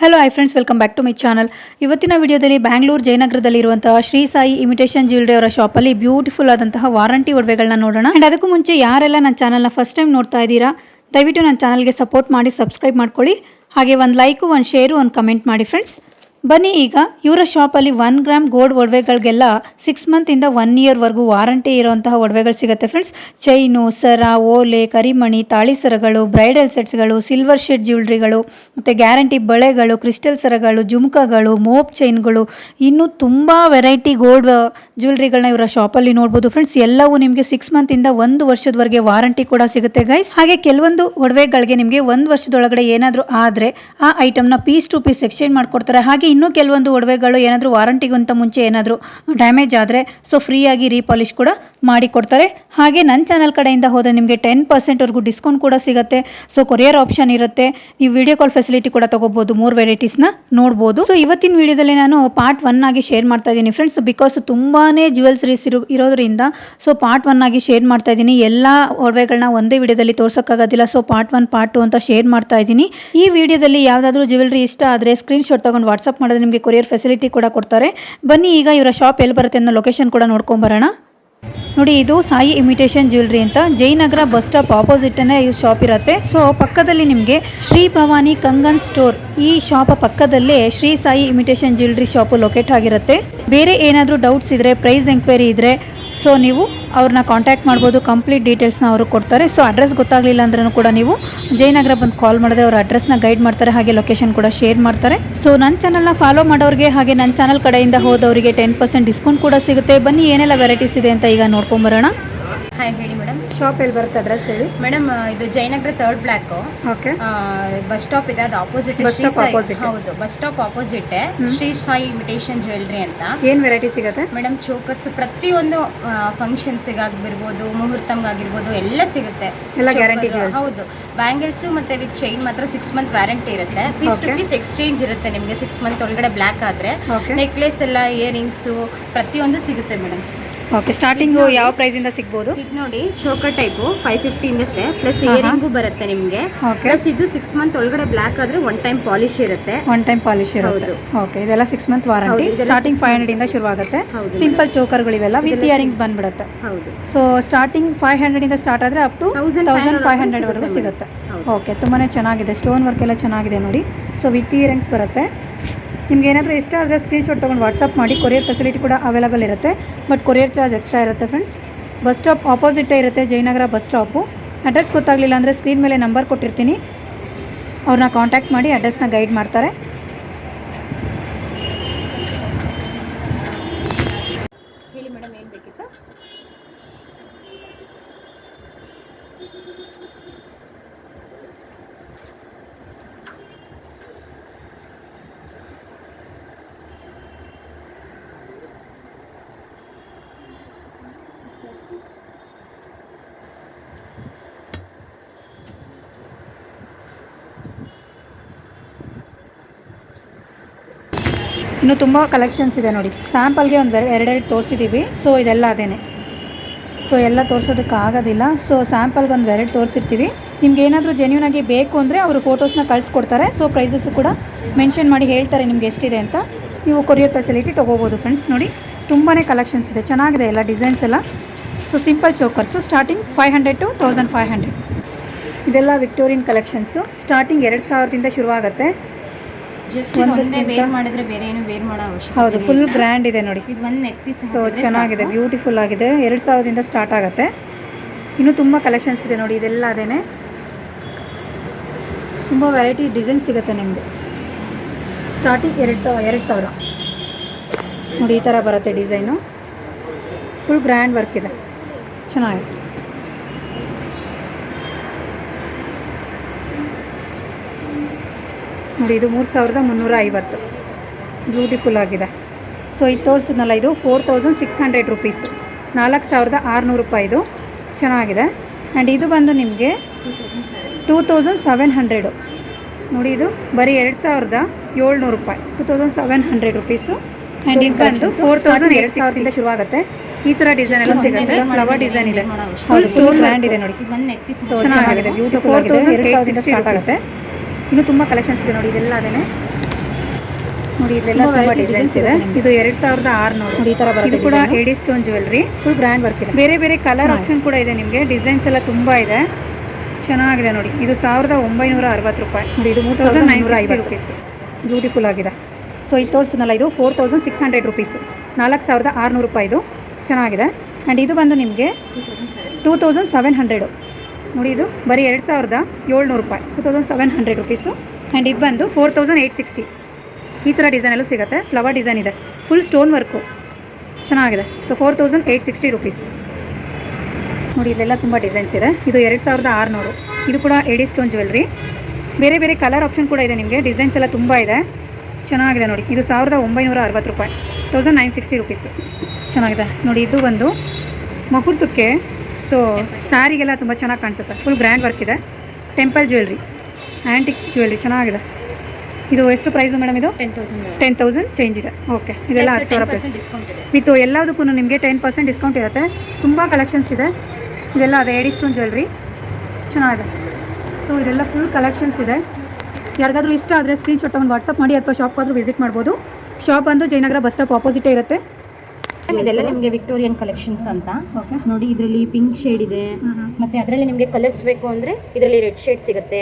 Hello hi friends welcome back to my channel ಇವತ್ತಿನ ವಿಡಿಯೋದಲ್ಲಿ ಬ್ಯಾಂಗ್ಳೂರು ಜಯನಗರದಲ್ಲಿರುವಂತಹ ಶ್ರೀ ಸಾಯಿ ಇಮಿಟೇಷನ್ ಜ್ಯುವೆಲರಿ ಅವರ ಶಾಪಲ್ಲಿ ಬ್ಯೂಟಿಫುಲ್ ಆದಂತಹ ವಾರಂಟಿ ಒಡವೆಗಳನ್ನ ನೋಡೋಣ. ಆ್ಯಂಡ್ ಅದಕ್ಕೂ ಮುಂಚೆ ಯಾರೆಲ್ಲ ನನ್ನ ಚಾನಲ್ನ ಫಸ್ಟ್ ಟೈಮ್ ನೋಡ್ತಾ ಇದ್ದೀರಾ, ದಯವಿಟ್ಟು ನನ್ನ ಚಾನಲ್ಗೆ ಸಪೋರ್ಟ್ ಮಾಡಿ ಸಬ್ಸ್ಕ್ರೈಬ್ ಮಾಡ್ಕೊಳ್ಳಿ. ಹಾಗೆ ಒಂದು ಲೈಕು ಒಂದು ಶೇರು ಒಂದು ಕಮೆಂಟ್ ಮಾಡಿ ಫ್ರೆಂಡ್ಸ್ ಬನ್ನಿ ಈಗ, ಇವರ ಶಾಪಲ್ಲಿ ಒನ್ ಗ್ರಾಮ್ ಗೋಲ್ಡ್ ಒಡವೆಗಳಿಗೆಲ್ಲ ಸಿಕ್ಸ್ ಮಂತಿಂದ ಒನ್ ಇಯರ್ವರೆಗೂ ವಾರಂಟಿ ಇರುವಂತಹ ಒಡವೆಗಳು ಸಿಗುತ್ತೆ ಫ್ರೆಂಡ್ಸ್ ಚೈನು ಸರ ಓಲೆ ಕರಿಮಣಿ ತಾಳಿ ಸರಗಳು ಬ್ರೈಡಲ್ ಸೆಟ್ಸ್ಗಳು ಸಿಲ್ವರ್ ಶೇಡ್ ಜ್ಯುವೆಲ್ರಿಗಳು ಮತ್ತು ಗ್ಯಾರಂಟಿ ಬಳೆಗಳು ಕ್ರಿಸ್ಟಲ್ ಸರಗಳು, ಜುಮ್ಕಗಳು ಮೋಪ್ ಚೈನ್ಗಳು ಇನ್ನೂ ತುಂಬ ವೆರೈಟಿ ಗೋಲ್ಡ್ ಜ್ಯುವೆಲ್ರಿಗಳನ್ನ ಇವರ ಶಾಪಲ್ಲಿ ನೋಡ್ಬೋದು ಫ್ರೆಂಡ್ಸ್ ಎಲ್ಲವೂ ನಿಮಗೆ ಸಿಕ್ಸ್ ಮಂತಿಂದ ಒಂದು ವರ್ಷದವರೆಗೆ ವಾರಂಟಿ ಕೂಡ ಸಿಗುತ್ತೆ ಗೈಸ್ ಹಾಗೆ ಕೆಲವೊಂದು ಒಡವೆಗಳಿಗೆ ನಿಮಗೆ ಒಂದು ವರ್ಷದೊಳಗಡೆ ಏನಾದರೂ ಆದರೆ ಆ ಐಟಮ್ನ ಪೀಸ್ ಟು ಪೀಸ್ ಎಕ್ಸ್ಚೇಂಜ್ ಮಾಡಿಕೊಡ್ತಾರೆ. ಹಾಗೆ ಇನ್ನೂ ಕೆಲವೊಂದು ಒಡವೆಗಳು ಏನಾದರೂ ವಾರಂಟಿಗಿಂತ ಮುಂಚೆ ಏನಾದರೂ ಡ್ಯಾಮೇಜ್ ಆದರೆ ಸೊ ಫ್ರೀಯಾಗಿ ರೀಪಾಲಿಶ್ ಕೂಡ ಮಾಡಿಕೊಡ್ತಾರೆ. ಹಾಗೆ ನನ್ನ ಚಾನಲ್ ಕಡೆಯಿಂದ ಹೋದರೆ ನಿಮಗೆ ಟೆನ್ ಪರ್ಸೆಂಟ್ವರೆಗೂ ಡಿಸ್ಕೌಂಟ್ ಕೂಡ ಸಿಗುತ್ತೆ. ಸೊ ಕೊರಿಯರ್ ಆಪ್ಷನ್ ಇರುತ್ತೆ. ನೀವು ವಿಡಿಯೋ ಕಾಲ್ ಫೆಸಿಲಿಟಿ ಕೂಡ ತೊಗೋಬೋದು, ಮೂರು ವೆರೈಟೀಸ್ನ ನೋಡ್ಬೋದು. ಸೊ ಇವತ್ತಿನ ವಿಡಿಯೋದಲ್ಲಿ ನಾನು ಪಾರ್ಟ್ ಒನ್ ಆಗಿ ಶೇರ್ ಮಾಡ್ತಾ ಇದ್ದೀನಿ. ಫ್ರೆಂಡ್ಸ್ ಬಿಕಾಸ್ ತುಂಬಾ ಜ್ಯುವೆಲ್ಸರೀಸ್ ಇರೋ ಇರೋದ್ರಿಂದ ಸೊ ಪಾರ್ಟ್ ಒನ್ ಆಗಿ ಶೇರ್ ಮಾಡ್ತಾ ಇದ್ದೀನಿ. ಎಲ್ಲ ಒಡವೆಗಳನ್ನ ಒಂದೇ ವಿಡಿಯೋದಲ್ಲಿ ತೋರ್ಸೋಕ್ಕಾಗೋದಿಲ್ಲ. So part one part two ಅಂತ ಶೇರ್ ಮಾಡ್ತಾ ಇದ್ದೀನಿ. ಈ ವಿಡಿಯೋದಲ್ಲಿ ಯಾವುದಾದ್ರೂ ಜ್ಯುವೆಲ್ರಿ ಇಷ್ಟ ಆದರೆ ಸ್ಕ್ರೀನ್ಶಾಟ್ ತೊಗೊಂಡು ವಾಟ್ಸಪ್ ಮಾಡಿದ್ರೆ ನಿಮಗೆ ಕೊರಿಯರ್ ಫೆಸಿಲಿಟಿ ಕೂಡ ಕೊಡ್ತಾರೆ. ಬನ್ನಿ ಈಗ ಇವರ ಶಾಪ್ ಎಲ್ಲಿ ಬರುತ್ತೆ ಅನ್ನೋ ಲೊಕೇಶನ್ ಕೂಡ ನೋಡ್ಕೊಂಬರೋಣ ನೋಡಿ, ಇದು ಸಾಯಿ ಇಮಿಟೇಷನ್ ಜ್ಯುವೆಲ್ರಿ ಅಂತ. ಜಯನಗರ ಬಸ್ ಸ್ಟಾಪ್ ಆಪೋಸಿಟ್ನೇ ಈ ಶಾಪ್ ಇರುತ್ತೆ. ಸೊ ಪಕ್ಕದಲ್ಲಿ ನಿಮಗೆ ಶ್ರೀ ಭವಾನಿ ಕಂಗನ್ ಸ್ಟೋರ್ ಈ ಶಾಪ್ ಪಕ್ಕದಲ್ಲೇ Shri Sai imitation jewellery shop locate ಆಗಿರುತ್ತೆ. ಬೇರೆ ಏನಾದರೂ ಡೌಟ್ಸ್ ಇದ್ದರೆ ಪ್ರೈಸ್ ಎಂಕ್ವೈರಿ ಇದ್ದರೆ ಸೊ ನೀವು ಅವ್ರನ್ನ ಕಾಂಟ್ಯಾಕ್ಟ್ ಮಾಡ್ಬೋದು ಕಂಪ್ಲೀಟ್ ಡೀಟೇಲ್ಸ್ನ ಅವರು ಕೊಡ್ತಾರೆ. ಸೊ ಅಡ್ರೆಸ್ ಗೊತ್ತಾಗಲಿಲ್ಲ ಅಂದ್ರೂ ಕೂಡ ನೀವು ಜಯನಗರ ಬಂದು ಕಾಲ್ ಮಾಡಿದ್ರೆ ಅವ್ರ ಅಡ್ರೆಸ್ನ ಗೈಡ್ ಮಾಡ್ತಾರೆ, ಹಾಗೆ ಲೊಕೇಶನ್ ಕೂಡ ಶೇರ್ ಮಾಡ್ತಾರೆ. ಸೊ ನನ್ನ ಚಾನಲ್ನ ಫಾಲೋ ಮಾಡೋರಿಗೆ ಹಾಗೆ ನನ್ನ ಚಾನಲ್ ಕಡೆಯಿಂದ ಹೋದವರಿಗೆ ಟೆನ್ ಪರ್ಸೆಂಟ್ ಡಿಸ್ಕೌಂಟ್ ಕೂಡ ಸಿಗುತ್ತೆ. ಬನ್ನಿ, ಏನೆಲ್ಲ ವೆರೈಟೀಸ್ ಇದೆ ಅಂತ ಈಗ ನೋಡ್ಕೊಂಬರೋಣ. ಹಾಯ್ ಹೇಳಿ ಮೇಡಮ್ ಶಾಪ್ ಎಲ್ಲಿ ಬರುತ್ತೆ ಅಡ್ರೆಸ್ ಹೇಳಿ? ಮೇಡಮ್ ಇದು Jayanagar third block okay bus stop ಇದೆ ಅದು ಆಪೋಸಿಟ್. ಹೌದು bus stop opposite Shri Sai imitation jewellery ಅಂತ. ಏನ್ ವೆರೈಟಿ ಸಿಗುತ್ತೆ? ಮೇಡಮ್ ಚೋಕರ್ಸ್ ಪ್ರತಿಯೊಂದು ಫಂಕ್ಷನ್ಸಿಗಾಗಿರ್ಬೋದು ಮುಹೂರ್ತಮ್ಗಾಗಿರ್ಬೋದು ಎಲ್ಲ ಸಿಗುತ್ತೆ. ಎಲ್ಲ ಸಿಗುತ್ತೆ guarantee ಹೌದು. ಬ್ಯಾಂಗಲ್ಸ್ ಮತ್ತೆ ವಿತ್ ಚೈನ್ ಮಾತ್ರ ಸಿಕ್ಸ್ ಮಂತ್ ವ್ಯಾರಂಟಿ ಇರುತ್ತೆ. ಪೀಸ್ ಟು ಪೀಸ್ ಎಕ್ಸ್ಚೇಂಜ್ ಇರುತ್ತೆ ನಿಮಗೆ ಸಿಕ್ಸ್ ಮಂತ್ ಒಳಗಡೆ ಬ್ಲಾಕ್ ಆದ್ರೆ. ನೆಕ್ಲೆಸ್ ಎಲ್ಲ ಇಯರಿಂಗ್ಸು ಪ್ರತಿಯೊಂದು ಸಿಗುತ್ತೆ ಮೇಡಮ್ ಓಕೆ ಸ್ಟಾರ್ಟಿಂಗು ಯಾವ ಪ್ರೈಸಿಂದ ಸಿಗ್ಬೋದು? ಇದು ನೋಡಿ ಚೋಕರ್ ಟೈಪು ಫೈವ್ ಫಿಫ್ಟಿಯಿಂದ ಅಷ್ಟೇ ಪ್ಲಸ್ ಇಯರಿಂಗ್ ಬರುತ್ತೆ ನಿಮಗೆ. ಪ್ಲಸ್ ಇದು ಸಿಕ್ಸ್ ಮಂತ್ ಒಳಗಡೆ ಬ್ಲಾಕ್ ಆದ್ರೆ ಒನ್ ಟೈಮ್ ಪಾಲಿಶ್ ಇರುತ್ತೆ. ಒನ್ ಟೈಮ್ ಪಾಲಿಶ್ ಇರುತ್ತೆ. ಓಕೆ ಇದೆಲ್ಲ six month warranty starting five hundred ಇಂದ ಶುರು ಆಗುತ್ತೆ. ಸಿಂಪಲ್ ಚೋಕರ್ಗಳಿವೆಲ್ಲ ವಿತ್ ಇಯರಿಂಗ್ಸ್ ಬಂದ್ಬಿಡುತ್ತೆ. ಹೌದು. ಸೊ ಸ್ಟಾರ್ಟಿಂಗ್ ಫೈವ್ ಹಂಡ್ರೆಡ್ ಇಂದ ಸ್ಟಾರ್ಟ್ ಆದರೆ up to 1500 thousand five hundred ವರೆಗೂ ಸಿಗುತ್ತೆ ಸಿಗುತ್ತೆ. ಓಕೆ ತುಂಬಾ ಚೆನ್ನಾಗಿದೆ. ಸ್ಟೋನ್ ವರ್ಕ್ ಎಲ್ಲ ಚೆನ್ನಾಗಿದೆ ನೋಡಿ. ಸೊ ವಿತ್ ಇಯರಿಂಗ್ಸ್ ಬರುತ್ತೆ. ನಿಮ್ಗೆ ಏನಾದರೂ ಇಷ್ಟ ಆದರೆ ಸ್ಕ್ರೀನ್ಶಾಟ್ ತೊಗೊಂಡು ವಾಟ್ಸಪ್ ಮಾಡಿ ಕೊರಿಯರ್ ಫೆಸಿಲಿಟಿ ಕೂಡ ಅವೈಲೇಬಲ್ ಇರುತ್ತೆ. ಬಟ್ ಕೊರಿಯರ್ ಚಾರ್ಜ್ ಎಕ್ಸ್ಟ್ರಾ ಇರುತ್ತೆ ಫ್ರೆಂಡ್ಸ್ ಬಸ್ ಸ್ಟಾಪ್ ಆಪೋಸಿಟೇ ಇರುತ್ತೆ ಜಯನಗರ ಬಸ್ ಸ್ಟಾಪು ಅಡ್ರೆಸ್ ಗೊತ್ತಾಗಲಿಲ್ಲ ಅಂದರೆ ಸ್ಕ್ರೀನ್ ಮೇಲೆ ನಂಬರ್ ಕೊಟ್ಟಿರ್ತೀನಿ. ಅವ್ರನ್ನ ಕಾಂಟ್ಯಾಕ್ಟ್ ಮಾಡಿ ಅಡ್ರೆಸ್ನ ಗೈಡ್ ಮಾಡ್ತಾರೆ ಹೇಳಿ ಮೇಡಮ್ ಏನು ಬೇಕಿತ್ತು ಇನ್ನು ತುಂಬ ಕಲೆಕ್ಷನ್ಸ್ ಇದೆ ನೋಡಿ. ಸ್ಯಾಂಪಲ್ಗೆ ಒಂದು ಎರಡೆರಡು ತೋರಿಸಿದ್ದೀವಿ ಸೊ ಇದೆಲ್ಲ ಅದೇ ಸೊ ಎಲ್ಲ ತೋರಿಸೋದಕ್ಕೆ ಆಗೋದಿಲ್ಲ. ಸೊ ಸ್ಯಾಂಪಲ್ಗೆ ಒಂದು ಎರಡು ತೋರಿಸಿರ್ತೀವಿ. ನಿಮ್ಗೆ ಏನಾದರೂ ಜೆನ್ಯೂನ್ ಆಗಿ ಬೇಕು ಅಂದರೆ ಅವರು ಫೋಟೋಸ್ನ ಕಳಿಸ್ಕೊಡ್ತಾರೆ. ಸೊ ಪ್ರೈಸಸ್ಸು ಕೂಡ ಮೆನ್ಷನ್ ಮಾಡಿ ಹೇಳ್ತಾರೆ ನಿಮ್ಗೆ ಎಷ್ಟಿದೆ ಅಂತ. ನೀವು ಕೊರಿಯರ್ ಫೆಸಿಲಿಟಿ ತೊಗೋಬೋದು ಫ್ರೆಂಡ್ಸ್ ನೋಡಿ ತುಂಬಾ ಕಲೆಕ್ಷನ್ಸ್ ಇದೆ. ಚೆನ್ನಾಗಿದೆ ಎಲ್ಲ ಡಿಸೈನ್ಸ್ ಎಲ್ಲ. So simple chokers starting five hundred to thousand five hundred ಇದೆಲ್ಲ ವಿಕ್ಟೋರಿಯನ್ ಕಲೆಕ್ಷನ್ಸು ಸ್ಟಾರ್ಟಿಂಗ್ ಎರಡು ಸಾವಿರದಿಂದ ಶುರುವಾಗುತ್ತೆ. ಜಸ್ಟ್ ಇದೊಂದೇ ವೇರ್ ಮಾಡಿದ್ರೆ ಬೇರೆ ಏನು ವೇರ್ ಮಾಡೋ ಅವಶ್ಯಕತೆ ಹೌದು ಫುಲ್ ಗ್ರ್ಯಾಂಡ್ ಇದೆ ನೋಡಿ. ಇದು ಒಂದು ನೆಕ್ ಪೀಸ್ ಸೊ ಚೆನ್ನಾಗಿದೆ ಬ್ಯೂಟಿಫುಲ್ ಆಗಿದೆ. ಎರಡು ಸಾವಿರದಿಂದ ಸ್ಟಾರ್ಟ್ ಆಗುತ್ತೆ. ಇನ್ನೂ ತುಂಬ ಕಲೆಕ್ಷನ್ಸ್ ಇದೆ ನೋಡಿ ಇದೆಲ್ಲ ಅದೇನೆ. ತುಂಬ ವೆರೈಟಿ ಡಿಸೈನ್ ಸಿಗುತ್ತೆ ನಿಮಗೆ. ಸ್ಟಾರ್ಟಿಂಗ್ ಎರಡು ಎರಡು ಸಾವಿರ. ನೋಡಿ ಈ ಥರ ಬರುತ್ತೆ ಡಿಸೈನು ಫುಲ್ ಗ್ರ್ಯಾಂಡ್ ವರ್ಕ್ ಇದೆ. ಚೆನ್ನಾಗಿದೆ. ನೋಡಿ ಇದು ಮೂರು ಸಾವಿರದ ಮುನ್ನೂರ ಐವತ್ತು. ಬ್ಯೂಟಿಫುಲ್ ಆಗಿದೆ. ಸೊ ಇದು ತೋರಿಸಿದ್ನಲ್ಲ ಇದು four thousand six hundred rupees ನಾಲ್ಕು ಸಾವಿರದ ಆರುನೂರು ರೂಪಾಯಿದು ಚೆನ್ನಾಗಿದೆ. ಆ್ಯಂಡ್ ಇದು ಬಂದು ನಿಮಗೆ ಟೂ ತೌಸಂಡ್ ಸೆವೆನ್ ಹಂಡ್ರೆಡು ನೋಡಿ ಇದು ಬರೀ ಎರಡು ಸಾವಿರದ ಏಳ್ನೂರು ರೂಪಾಯಿ. Two thousand seven hundred rupees and ಇದು ಬಂದು ಫೋರ್ ತೌಸಂಡ್ ಎರಡು ಸಾವಿರದಿಂದ ಶುರುವಾಗುತ್ತೆ. ಈ ಥರ ಡಿಸೈನ್ ಎಲ್ಲ ಸಿಗುತ್ತೆ. ಫ್ಲವರ್ ಡಿಸೈನ್ ಇದೆ. ಫುಲ್ ಸ್ಟೋನ್ ಬ್ರ್ಯಾಂಡ್ ಇದೆ ನೋಡಿ. ಸೊ ಚೆನ್ನಾಗಿದೆ. ಬ್ಯೂಟಿಫುಲ್ ಆಗಿದೆ. ಎರಡು ಸಾವಿರದಿಂದ ಸ್ಟಾರ್ಟ್ ಆಗುತ್ತೆ. ಇನ್ನೂ ತುಂಬ ಕಲೆಕ್ಷನ್ಸ್ ಇದೆ ನೋಡಿ ಇದೆಲ್ಲ ಅದೇನೆ. ನೋಡಿ ಇದೆಲ್ಲ ತುಂಬಾ ಡಿಸೈನ್ಸ್ ಇದೆ. ಇದು ಎರಡು ಸಾವಿರದ ಆರುನೂರು. ನೋಡಿ, ಈ ತರ ಬರುತ್ತೆ ಇದು ಕೂಡ. AD stone jewellery full brand work ಇದೆ. ಬೇರೆ ಬೇರೆ ಕಲರ್ ಆಪ್ಷನ್ ಕೂಡ ಇದೆ ನಿಮಗೆ. ಡಿಸೈನ್ಸ್ ಎಲ್ಲ ತುಂಬ ಇದೆ. ಚೆನ್ನಾಗಿದೆ ನೋಡಿ. ಇದು ಸಾವಿರದ ಒಂಬೈನೂರ ಅರವತ್ತು ರೂಪಾಯಿ. ನೋಡಿ ಇದು ಮೂರು ತೌಸಂಡ್ ಸಾವಿರದ ನೈನ್ ನೂರ ಸಿಕ್ಸ್ಟಿ ಐವತ್ತು ರುಪೀಸ್ ಬ್ಯೂಟಿಫುಲ್ ಆಗಿದೆ. ಸೊ ಇದು ತೋರಿಸಿದ್ನಲ್ಲ ಇದು four thousand six hundred rupees ನಾಲ್ಕು ಸಾವಿರದ ಆರುನೂರು ರೂಪಾಯಿದು ಚೆನ್ನಾಗಿದೆ. ಆ್ಯಂಡ್ ಇದು ಬಂದು ನಿಮಗೆ ಟೂ ತೌಸಂಡ್ ಸೆವೆನ್ ಹಂಡ್ರೆಡು ನೋಡಿ ಇದು, ಬರೀ ಎರಡು ಸಾವಿರದ ಏಳ್ನೂರು ರೂಪಾಯಿ. Two thousand seven hundred rupees. And ಇದು ಬಂದು ಫೋರ್ ತೌಸಂಡ್ ಏಯ್ಟ್ ಸಿಕ್ಸ್ಟಿ. ಈ ಥರ ಡಿಸೈನಲ್ಲೂ ಸಿಗುತ್ತೆ. ಫ್ಲವರ್ ಡಿಸೈನ್ ಇದೆ. ಫುಲ್ ಸ್ಟೋನ್ ವರ್ಕು ಚೆನ್ನಾಗಿದೆ. So four thousand eight sixty rupees ನೋಡಿ, ಇಲ್ಲೆಲ್ಲ ತುಂಬ ಡಿಸೈನ್ಸ್ ಇದೆ. ಇದು ಎರಡು ಸಾವಿರದ ಆರುನೂರು. ಇದು ಕೂಡ ಎಡಿ ಸ್ಟೋನ್ ಜ್ಯುವೆಲ್ರಿ ಬೇರೆ ಬೇರೆ ಕಲರ್ ಆಪ್ಷನ್ ಕೂಡ ಇದೆ ನಿಮಗೆ. ಡಿಸೈನ್ಸ್ ಎಲ್ಲ ತುಂಬ ಇದೆ. ಚೆನ್ನಾಗಿದೆ ನೋಡಿ. ಇದು ಸಾವಿರದ ಒಂಬೈನೂರ ಅರವತ್ತು ರೂಪಾಯಿ. ತೌಸಂಡ್ ನೈನ್ ಸಿಕ್ಸ್ಟಿ ರುಪೀಸು ಚೆನ್ನಾಗಿದೆ. ನೋಡಿ, ಇದು ಬಂದು ಮುಹೂರ್ತಕ್ಕೆ ಸೊ ಸ್ಯಾರಿಗೆಲ್ಲ ತುಂಬ ಚೆನ್ನಾಗಿ ಕಾಣಿಸುತ್ತೆ. ಫುಲ್ ಗ್ರ್ಯಾಂಡ್ ವರ್ಕ್ ಇದೆ. ಟೆಂಪಲ್ ಜ್ಯುವೆಲ್ರಿ ಆ್ಯಂಟಿಕ್ ಜ್ಯುವೆಲ್ರಿ ಚೆನ್ನಾಗಿದೆ. ಇದು ಎಷ್ಟು ಪ್ರೈಸು ಮೇಡಮ್ ಇದು? Ten thousand ten thousand change ಇದೆ. ಓಕೆ ಇದೆಲ್ಲ ಹತ್ತು ಸಾವಿರ ಇದೆ. ವಿತ್ ಎಲ್ಲದಕ್ಕೂ ನಿಮಗೆ ಟೆನ್ ಪರ್ಸೆಂಟ್ ಡಿಸ್ಕೌಂಟ್ ಇರುತ್ತೆ. ತುಂಬ ಕಲೆಕ್ಷನ್ಸ್ ಇದೆ. ಇದೆಲ್ಲ ಅದೇ ಏಡಿ ಸ್ಟೋನ್ ಜ್ಯುವೆಲ್ರಿ ಚೆನ್ನಾಗಿದೆ. ಸೊ ಇದೆಲ್ಲ ಫುಲ್ ಕಲೆಕ್ಷನ್ಸ್ ಇದೆ. ಯಾರಿಗಾದರೂ ಇಷ್ಟ ಆದರೆ ಸ್ಕ್ರೀನ್ಶಾಟ್ ತೊಗೊಂಡು ವಾಟ್ಸಪ್ ಮಾಡಿ ಅಥವಾ ಶಾಪ್ಗಾದರೂ ವಿಸಿಟ್ ಮಾಡ್ಬೋದು. ಶಾಪ್ ಬಂದು ಜಯನಗರ ಬಸ್ ಸ್ಟಾಪ್ ಆಪೋಸಿಟೇ ಇರುತ್ತೆ. ಇದೆಲ್ಲ ನಿಮಗೆ ವಿಕ್ಟೋರಿಯನ್ ಕಲೆಕ್ಷನ್ಸ್ ಅಂತ. ಓಕೆ ನೋಡಿ ಇದರಲ್ಲಿ ಪಿಂಕ್ ಶೇಡ್ ಇದೆ. ಮತ್ತೆ ಅದರಲ್ಲಿ ನಿಮಗೆ ಕಲರ್ಸ್ ಬೇಕು ಅಂದ್ರೆ ಇದರಲ್ಲಿ ರೆಡ್ ಶೇಡ್ ಸಿಗುತ್ತೆ.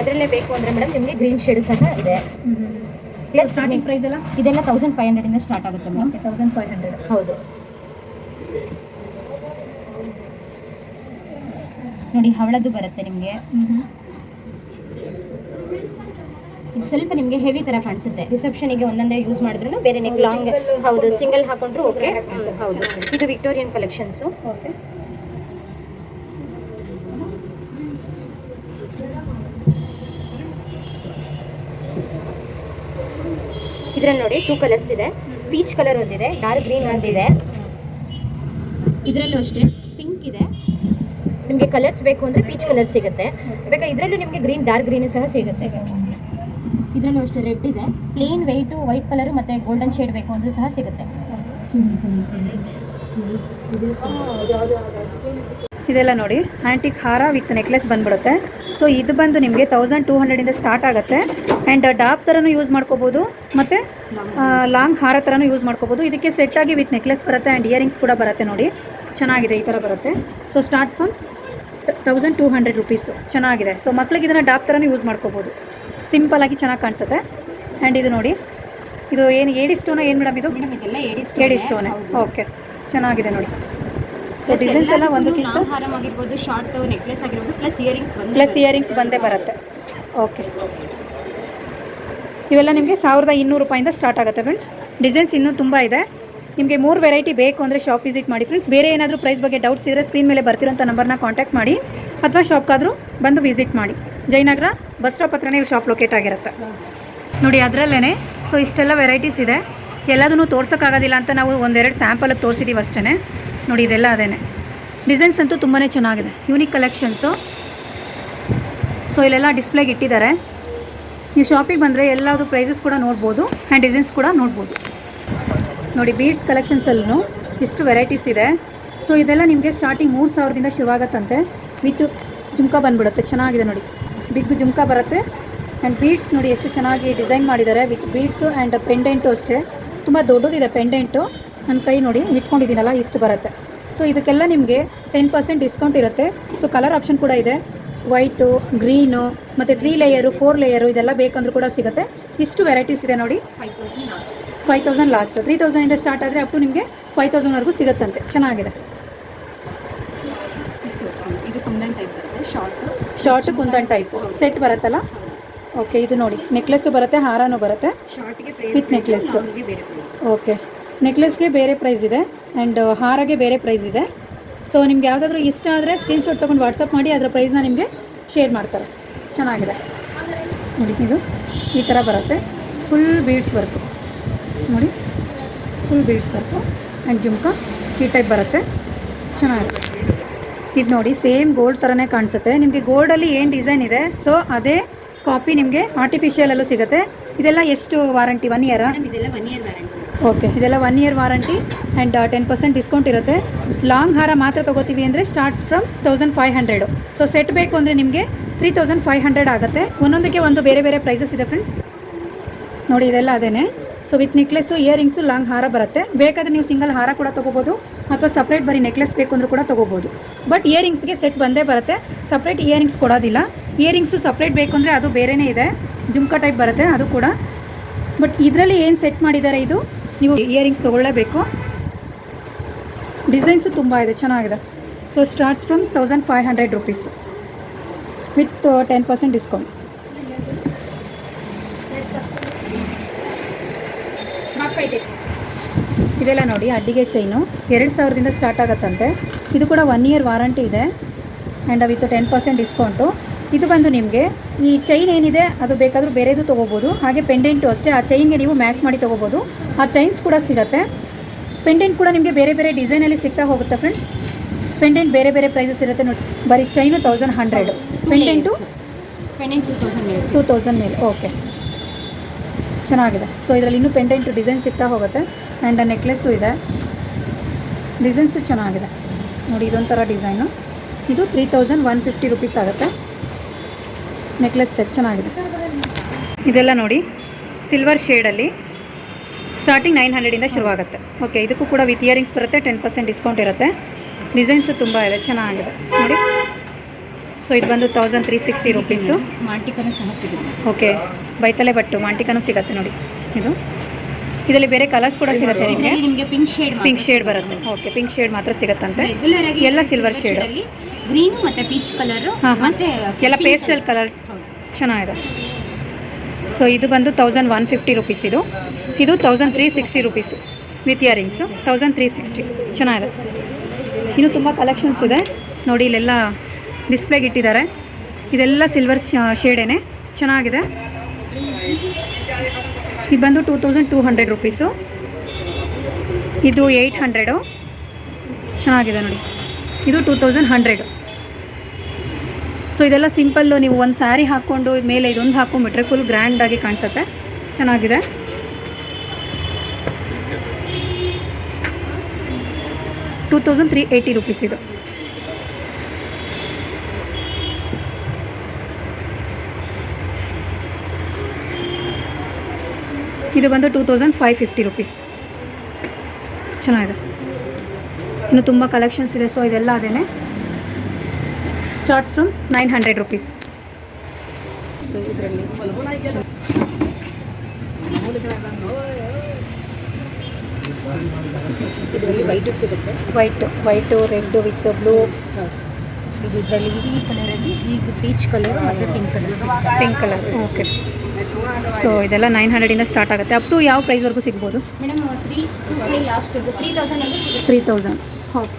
ಅದರಲ್ಲೇ ಬೇಕು ಅಂದ್ರೆ ಮೇಡಮ್ ನಿಮಗೆ ಗ್ರೀನ್ ಶೇಡ್ ಸಹ ಇದೆ. ಪ್ಲಸ್ ಸ್ಟಾರ್ಟಿಂಗ್ ಪ್ರೈಸ್ ಎಲ್ಲ? ಇದೆಲ್ಲ ತೌಸಂಡ್ ಫೈವ್ ಹಂಡ್ರೆಡ್ ಇಂದ ಸ್ಟಾರ್ಟ್ ಆಗುತ್ತೆ ಮೇಡಮ್ ತೌಸಂಡ್ ಫೈವ್ ಹಂಡ್ರೆಡ್ ಹೌದು. ನೋಡಿ ಹವಳದು ಬರುತ್ತೆ ನಿಮಗೆ. ಇದು ಸ್ವಲ್ಪ ನಿಮಗೆ ಹೆವಿ ತರ ಕಾಣಿಸುತ್ತೆ. ರಿಸೆಪ್ಷನಿಗೆ ಒಂದೊಂದೇ ಯೂಸ್ ಮಾಡಿದ್ರು ಬೇರೆ ನೆಕ್ ಲಾಂಗ್ ಹೌದು ಸಿಂಗಲ್ ಹಾಕೊಂಡ್ರು ಓಕೆ ಹೌದು. ಇದು ವಿಕ್ಟೋರಿಯನ್ ಕಲೆಕ್ಷನ್ಸು ಓಕೆ ಇದ್ರಲ್ಲಿ ನೋಡಿ ಟೂ ಕಲರ್ಸ್ ಇದೆ. ಪೀಚ್ ಕಲರ್ ಒಂದಿದೆ ಡಾರ್ಕ್ ಗ್ರೀನ್ ಒಂದಿದೆ. ಇದರಲ್ಲೂ ಅಷ್ಟೇ ಪಿಂಕ್ ಇದೆ. ನಿಮಗೆ ಕಲರ್ಸ್ ಬೇಕು ಅಂದರೆ ಪೀಚ್ ಕಲರ್ ಸಿಗುತ್ತೆ. ಬೇಕಾ ಇದರಲ್ಲೂ ನಿಮಗೆ ಗ್ರೀನ್ ಡಾರ್ಕ್ ಗ್ರೀನು ಸಹ ಸಿಗುತ್ತೆ. ಇದರಲ್ಲೂ ಅಷ್ಟೇ ರೆಡ್ ಇದೆ. ಪ್ಲೇನ್ ವೈಟು ವೈಟ್ ಕಲರ್ ಮತ್ತು ಗೋಲ್ಡನ್ ಶೇಡ್ ಬೇಕು ಅಂದರೂ ಸಹ ಸಿಗುತ್ತೆ. ಇದೆಲ್ಲ ನೋಡಿ ಆ್ಯಂಟಿಕ್ ಹಾರ ವಿತ್ ನೆಕ್ಲೆಸ್ ಬಂದ್ಬಿಡುತ್ತೆ. ಸೊ ಇದು ಬಂದು ನಿಮಗೆ ತೌಸಂಡ್ ಟೂ ಹಂಡ್ರೆಡಿಂದ ಸ್ಟಾರ್ಟ್ ಆಗುತ್ತೆ. ಆ್ಯಂಡ್ ಡಾಪ್ ಥರನೂ ಯೂಸ್ ಮಾಡ್ಕೋಬೋದು. ಮತ್ತು ಲಾಂಗ್ ಹಾರ ಥರನೂ ಯೂಸ್ ಮಾಡ್ಕೋಬೋದು. ಇದಕ್ಕೆ ಸೆಟ್ಟಾಗಿ ವಿತ್ ನೆಕ್ಲೆಸ್ ಬರುತ್ತೆ ಆ್ಯಂಡ್ ಇಯರಿಂಗ್ಸ್ ಕೂಡ ಬರುತ್ತೆ ನೋಡಿ. ಚೆನ್ನಾಗಿದೆ, ಈ ಥರ ಬರುತ್ತೆ. So start from thousand two hundred rupees ಚೆನ್ನಾಗಿದೆ. ಸೊ ಮಕ್ಳಿಗೆ ಇದನ್ನು ಡಾಪ್ ಥರನೂ ಯೂಸ್ ಮಾಡ್ಕೋಬೋದು. ಸಿಂಪಲಾಗಿ ಚೆನ್ನಾಗಿ ಕಾಣಿಸುತ್ತೆ. ಆ್ಯಂಡ್ ಇದು ನೋಡಿ. ಇದು ಏನು ಏಡಿ ಸ್ಟೋನ ಏನು ಮೇಡಮ್ ಇದು? ಏಡಿ ಸ್ಟೋನೆ ಓಕೆ ಚೆನ್ನಾಗಿದೆ ನೋಡಿ. ಸೊ ಡಿಸೈನ್ಸ್ ಎಲ್ಲ ಒಂದಕ್ಕಿಂತ ಹಾರಂ ಆಗಿರ್ಬೋದು ಶಾರ್ಟ್ ನೆಕ್ಲೆಸ್ ಆಗಿರ್ಬೋದು ಪ್ಲಸ್ ಇಯರಿಂಗ್ಸ್ ಬಂದು ಪ್ಲಸ್ ಇಯರಿಂಗ್ಸ್ ಬಂದೇ ಬರುತ್ತೆ. ಓಕೆ ಇವೆಲ್ಲ ನಿಮಗೆ ಸಾವಿರದ ಇನ್ನೂರು ರೂಪಾಯಿಂದ ಸ್ಟಾರ್ಟ್ ಆಗುತ್ತೆ ಫ್ರೆಂಡ್ಸ್ ಡಿಸೈನ್ಸ್ ಇನ್ನೂ ತುಂಬ ಇದೆ. ನಿಮಗೆ ಮೂರು ವೆರೈಟಿ ಬೇಕು ಅಂದರೆ ಶಾಪ್ ವಿಸಿಟ್ ಮಾಡಿ ಫ್ರೆಂಡ್ಸ್ ಬೇರೆ ಏನಾದರೂ ಪ್ರೈಸ್ ಬಗ್ಗೆ ಡೌಟ್ಸ್ ಇದ್ದರೆ ಸ್ಕ್ರೀನ್ ಮೇಲೆ ಬರ್ತಿರೋಂಥ ನಂಬರ್ನ ಕಾಂಟ್ಯಾಕ್ಟ್ ಮಾಡಿ. ಅಥವಾ ಶಾಪ್ಗಾದರೂ ಬಂದು ವಿಸಿಟ್ ಮಾಡಿ. ಜಯನಗರ ಬಸ್ ಸ್ಟಾಪ್ ಹತ್ರನೇ ಇವು ಶಾಪ್ ಲೊಕೇಟ್ ಆಗಿರುತ್ತೆ. ನೋಡಿ ಅದರಲ್ಲೇ ಸೊ ಇಷ್ಟೆಲ್ಲ ವೆರೈಟೀಸ್ ಇದೆ. ಎಲ್ಲದನ್ನು ತೋರ್ಸೋಕ್ಕಾಗೋದಿಲ್ಲ ಅಂತ ನಾವು ಒಂದೆರಡು ಸ್ಯಾಂಪಲ್ ತೋರಿಸಿದ್ದೀವಿ ಅಷ್ಟೇ ನೋಡಿ, ಇದೆಲ್ಲ ಅದೇನೆ. ಡಿಸೈನ್ಸ್ ಅಂತೂ ತುಂಬಾ ಚೆನ್ನಾಗಿದೆ. ಯೂನಿಕ್ ಕಲೆಕ್ಷನ್ಸು ಸೊ ಇಲ್ಲೆಲ್ಲ ಡಿಸ್ಪ್ಲೇಗೆ ಇಟ್ಟಿದ್ದಾರೆ. ನೀವು ಶಾಪಿಗೆ ಬಂದರೆ ಎಲ್ಲದು ಪ್ರೈಸಸ್ ಕೂಡ ನೋಡ್ಬೋದು ಆ್ಯಂಡ್ ಡಿಸೈನ್ಸ್ ಕೂಡ ನೋಡ್ಬೋದು. ನೋಡಿ ಬೀಡ್ಸ್ ಕಲೆಕ್ಷನ್ಸಲ್ಲೂ ಇಷ್ಟು ವೆರೈಟೀಸ್ ಇದೆ. ಸೊ ಇದೆಲ್ಲ ನಿಮಗೆ ಸ್ಟಾರ್ಟಿಂಗ್ ಮೂರು ಸಾವಿರದಿಂದ ಶುರುವಾಗತ್ತಂತೆ. ವಿತ್ ಜುಮ್ಕಾ ಬಂದ್ಬಿಡುತ್ತೆ ಚೆನ್ನಾಗಿದೆ ನೋಡಿ. ಬಿಗ್ ಜುಮ್ಕಾ ಬರುತ್ತೆ. ಆ್ಯಂಡ್ ಬೀಡ್ಸ್ ನೋಡಿ ಎಷ್ಟು ಚೆನ್ನಾಗಿ ಡಿಸೈನ್ ಮಾಡಿದ್ದಾರೆ ವಿತ್ ಬೀಡ್ಸು ಆ್ಯಂಡ್ ಪೆಂಡೆಂಟು ಅಷ್ಟೇ. ತುಂಬ ದೊಡ್ಡದಿದೆ ಪೆಂಡೆಂಟು ನನ್ನ ಕೈ ನೋಡಿ ಇಟ್ಕೊಂಡಿದ್ದೀನಲ್ಲ ಇಷ್ಟು ಬರುತ್ತೆ. ಸೊ ಇದಕ್ಕೆಲ್ಲ ನಿಮಗೆ ಟೆನ್ ಪರ್ಸೆಂಟ್ ಡಿಸ್ಕೌಂಟ್ ಇರುತ್ತೆ. ಸೊ ಕಲರ್ ಆಪ್ಷನ್ ಕೂಡ ಇದೆ. ವೈಟು ಗ್ರೀನು ಮತ್ತು ತ್ರೀ ಲೇಯರು ಫೋರ್ ಲೇಯರು ಇದೆಲ್ಲ ಬೇಕಂದ್ರೂ ಕೂಡ ಸಿಗುತ್ತೆ. ಇಷ್ಟು ವೆರೈಟೀಸ್ ಇದೆ ನೋಡಿ. Five thousand last five thousand last three ತೌಸಂಡಿಂದ start ಆದರೆ ಅಪ್ ಟು ನಿಮಗೆ ಫೈವ್ ತೌಸಂಡ್ವರೆಗೂ ಸಿಗುತ್ತಂತೆ. ಚೆನ್ನಾಗಿದೆ ಇದು ಕುಂದನ್ ಟೈಪ್ ಬರುತ್ತೆ ಶಾರ್ಟ್ ಕುಂದನ್ ಟೈಪ್ ಸೆಟ್ ಬರುತ್ತಲ್ಲ? ಓಕೆ ಇದು ನೋಡಿ. ನೆಕ್ಲೆಸ್ಸು ಬರುತ್ತೆ ಹಾರನೂ ಬರುತ್ತೆ. ವಿತ್ ನೆಕ್ಲೆಸ್ ಓಕೆ ನೆಕ್ಲೆಸ್ಗೆ ಬೇರೆ ಪ್ರೈಸ್ ಇದೆ. ಆ್ಯಂಡ್ ಹಾರಗೆ ಬೇರೆ ಪ್ರೈಸ್ ಇದೆ. ಸೊ ನಿಮ್ಗೆ ಯಾವುದಾದ್ರೂ ಇಷ್ಟ ಆದರೆ ಸ್ಕ್ರೀನ್ಶಾಟ್ ತೊಗೊಂಡು ವಾಟ್ಸಪ್ ಮಾಡಿ ಅದರ ಪ್ರೈಸ್ನ ನಿಮಗೆ ಶೇರ್ ಮಾಡ್ತಾರೆ. ಚೆನ್ನಾಗಿದೆ. ನೋಡಿ ಇದು ಈ ಥರ ಬರುತ್ತೆ. ಫುಲ್ ಬೀಡ್ಸ್ ವರ್ಕು ನೋಡಿ. Full beads work and jhumka ಈ ಟೈಪ್ ಬರುತ್ತೆ. ಚೆನ್ನಾಗಿದೆ ಇದು ನೋಡಿ ಸೇಮ್ ಗೋಲ್ಡ್ ಥರನೇ ಕಾಣಿಸುತ್ತೆ. ನಿಮಗೆ ಗೋಲ್ಡಲ್ಲಿ ಏನು ಡಿಸೈನ್ ಇದೆ ಸೊ ಅದೇ ಕಾಪಿ ನಿಮಗೆ ಆರ್ಟಿಫಿಷಿಯಲಲ್ಲೂ ಸಿಗುತ್ತೆ. ಇದೆಲ್ಲ ಎಷ್ಟು ವಾರಂಟಿ ಒನ್ ಇಯರಾ ಇದೆಲ್ಲ ಒನ್ ಇಯರ್ ವ್ಯಾರಂಟಿ ಓಕೆ ಇದೆಲ್ಲ one year warranty and ten percent discount ಇರುತ್ತೆ. ಲಾಂಗ್ ಹಾರ ಮಾತ್ರ ತೊಗೋತೀವಿ ಅಂದರೆ starts from thousand five hundred so set ಬೇಕು ಅಂದರೆ ನಿಮಗೆ ತ್ರೀ ತೌಸಂಡ್ ಫೈವ್ ಹಂಡ್ರೆಡ್ ಆಗುತ್ತೆ. ಒಂದೊಂದಕ್ಕೆ ಒಂದು ಬೇರೆ ಬೇರೆ ಪ್ರೈಸಸ್ ಇದೆ ಫ್ರೆಂಡ್ಸ್ ನೋಡಿ ಇದೆಲ್ಲ ಅದೇ so with necklace earrings long ಹಾರ ಬರುತ್ತೆ. ಬೇಕಾದರೆ ನೀವು ಸಿಂಗಲ್ ಹಾರ ಕೂಡ ತೊಗೋಬೋದು. ಅಥವಾ ಸಪ್ರೇಟ್ ಬರೀ ನೆಕ್ಲೆಸ್ ಬೇಕು ಅಂದರೂ ಕೂಡ ತೊಗೋಬೋದು. ಬಟ್ ಇಯರಿಂಗ್ಸ್ಗೆ ಸೆಟ್ ಬಂದೇ ಬರುತ್ತೆ. ಸಪ್ರೇಟ್ ಇಯರಿಂಗ್ಸ್ ಕೊಡೋದಿಲ್ಲ. ಇಯರಿಂಗ್ಸು ಸಪ್ರೇಟ್ ಬೇಕು ಅಂದರೆ ಅದು ಬೇರೆಯೇ ಇದೆ. ಜುಮ್ಕಾ ಟೈಪ್ ಬರುತ್ತೆ, ಅದು ಕೂಡ. ಬಟ್ ಇದರಲ್ಲಿ ಏನು ಸೆಟ್ ಮಾಡಿದ್ದಾರೆ ಇದು? ನೀವು ಇಯರಿಂಗ್ಸ್ ತೊಗೊಳ್ಳೇಬೇಕು. ಡಿಸೈನ್ಸು ತುಂಬ ಇದೆ, ಚೆನ್ನಾಗಿದೆ. So starts from thousand five hundred rupees with ten percent discount ಇದೆಲ್ಲ ನೋಡಿ ಅಡ್ಡಿಗೆ ಚೈನು ಎರಡು ಸಾವಿರದಿಂದ ಸ್ಟಾರ್ಟ್ ಆಗುತ್ತಂತೆ. ಇದು ಕೂಡ ಒನ್ ಇಯರ್ ವಾರಂಟಿ ಇದೆ. And with ten percent discount ಇದು ಬಂದು ನಿಮಗೆ ಈ ಚೈನ್ ಏನಿದೆ ಅದು ಬೇಕಾದರೂ ಬೇರೆದು ತೊಗೋಬೋದು. ಹಾಗೆ ಪೆಂಡೆಂಟು ಅಷ್ಟೇ ಆ ಚೈನ್ಗೆ ನೀವು ಮ್ಯಾಚ್ ಮಾಡಿ ತೊಗೋಬೋದು. ಆ ಚೈನ್ಸ್ ಕೂಡ ಸಿಗುತ್ತೆ. ಪೆಂಡೆಂಟ್ ಕೂಡ ನಿಮಗೆ ಬೇರೆ ಬೇರೆ ಡಿಸೈನಲ್ಲಿ ಸಿಗ್ತಾ ಹೋಗುತ್ತೆ ಫ್ರೆಂಡ್ಸ್ ಪೆಂಡೆಂಟ್ ಬೇರೆ ಬೇರೆ ಪ್ರೈಸಸ್ ಇರುತ್ತೆ ನೋಡಿ. ಬರೀ chain thousand hundred pendant pendant two thousand ಮೇಲೆ. ಟೂ ತೌಸಂಡ್ ಮೇಲೆ. ಓಕೆ ಚೆನ್ನಾಗಿದೆ. ಸೊ ಇದರಲ್ಲಿ ಇನ್ನೂ ಪೆಂಡೆಂಟು ಡಿಸೈನ್ ಸಿಗ್ತಾ ಹೋಗುತ್ತೆ. ಆ್ಯಂಡ್ ನೆಕ್ಲೆಸ್ಸು ಇದೆ. ಡಿಸೈನ್ಸು ಚೆನ್ನಾಗಿದೆ. ನೋಡಿ ಇದೊಂಥರ ಡಿಸೈನು ಇದು three thousand one fifty rupees ಆಗುತ್ತೆ. ನೆಕ್ಲೆಸ್ ಸ್ಟೆಪ್ ಚೆನ್ನಾಗಿದೆ. ಇದೆಲ್ಲ ನೋಡಿ ಸಿಲ್ವರ್ ಶೇಡಲ್ಲಿ ಸ್ಟಾರ್ಟಿಂಗ್ ನೈನ್ ಹಂಡ್ರೆಡಿಂದ ಶುರುವಾಗುತ್ತೆ ಓಕೆ ಇದಕ್ಕೂ ಕೂಡ ವಿತ್ ಇಯರಿಂಗ್ಸ್ ಬರುತ್ತೆ ಟೆನ್ ಪರ್ಸೆಂಟ್ ಡಿಸ್ಕೌಂಟ್ ಇರುತ್ತೆ. ಡಿಸೈನ್ಸು ತುಂಬ ಇದೆ ಚೆನ್ನಾಗಿದೆ. ನೋಡಿ. ಸೊ ಇದು ಬಂದು ತೌಸಂಡ್ ತ್ರೀ ಸಿಕ್ಸ್ಟಿ ರುಪೀಸು ಮಾಂಟಿಕನೂ ಸಹ ಸಿಗುತ್ತೆ. ಓಕೆ ಬೈತಲೆ ಬಟ್ಟು ಮಾಂಟಿಕನೂ ಸಿಗುತ್ತೆ ನೋಡಿ. ಇದು. ಇದರಲ್ಲಿ ಬೇರೆ ಕಲರ್ಸ್ ಕೂಡ ಸಿಗುತ್ತೆ ನಿಮಗೆ. ನಿಮಗೆ ಪಿಂಕ್ ಶೇಡ್ ಪಿಂಕ್ ಶೇಡ್ ಬರುತ್ತೆ. ಓಕೆ ಪಿಂಕ್ ಶೇಡ್ ಮಾತ್ರ ಸಿಗುತ್ತಂತೆ. ಎಲ್ಲ ಸಿಲ್ವರ್ ಶೇಡ್ ಗ್ರೀನ್ ಮತ್ತೆ ಪೀಚ್ ಕಲರ್. ಮತ್ತೆ ಎಲ್ಲ ಪೇಸ್ಟಲ್ ಕಲರ್ ಚೆನ್ನಾಗಿದೆ. ಸೊ ಇದು ಬಂದು ತೌಸಂಡ್ ಒನ್ ಫಿಫ್ಟಿ ರುಪೀಸ್ ಇದು. ಇದು thousand three sixty rupees with earrings thousand three sixty ಚೆನ್ನಾಗಿದೆ. ಇನ್ನು ತುಂಬ ಕಲೆಕ್ಷನ್ಸ್ ಇದೆ. ನೋಡಿ ಇಲ್ಲೆಲ್ಲ ಡಿಸ್ಪ್ಲೇಗೆ ಇಟ್ಟಿದ್ದಾರೆ. ಇದೆಲ್ಲ ಸಿಲ್ವರ್ ಶೇಡೇನೆ ಚೆನ್ನಾಗಿದೆ. ಇದು ಬಂದು two thousand two hundred rupees. ಇದು ಏಯ್ಟ್ ಹಂಡ್ರೆಡು. ಚೆನ್ನಾಗಿದೆ ನೋಡಿ. ಇದು ಟೂ ತೌಸಂಡ್ ಹಂಡ್ರೆಡು. ಸೊ ಇದೆಲ್ಲ ಸಿಂಪಲ್ಲು ನೀವು ಒಂದು ಸ್ಯಾರಿ ಹಾಕ್ಕೊಂಡು ಮೇಲೆ ಇದೊಂದು ಹಾಕೊಂಡ್ಬಿಟ್ರೆ ಫುಲ್ ಗ್ರ್ಯಾಂಡಾಗಿ ಕಾಣಿಸುತ್ತೆ. ಚೆನ್ನಾಗಿದೆ. Two thousand three eighty rupees ಇದು. ಇದು ಬಂದು two thousand five fifty rupees. ಚೆನ್ನಾಗಿದೆ. ಇನ್ನು ತುಂಬ ಕಲೆಕ್ಷನ್ಸ್ ಇದೆ ಸೊ ಇದೆಲ್ಲ ಅದೇನೆ. Starts from nine hundred rupees ಇದರಲ್ಲಿ. ಇದರಲ್ಲಿ ವೈಟ್ ಸಿಗುತ್ತೆ. White white red with blue ಇದು ಇದರಲ್ಲಿ ಈ ಕಲರಲ್ಲಿ ಈಗ ಪೀಚ್ ಕಲರ್ ಮತ್ತು pink colour pink colour okay so ಇದೆಲ್ಲ ನೈನ್ ಹಂಡ್ರೆಡಿಂದ ಸ್ಟಾರ್ಟ್ ಆಗುತ್ತೆ. ಅಪ್ ಟು ಯಾವ ಪ್ರೈಸ್ವರೆಗೂ ಸಿಗ್ಬೋದು? ತ್ರೀ ತೌಸಂಡ್ ಹೌದು.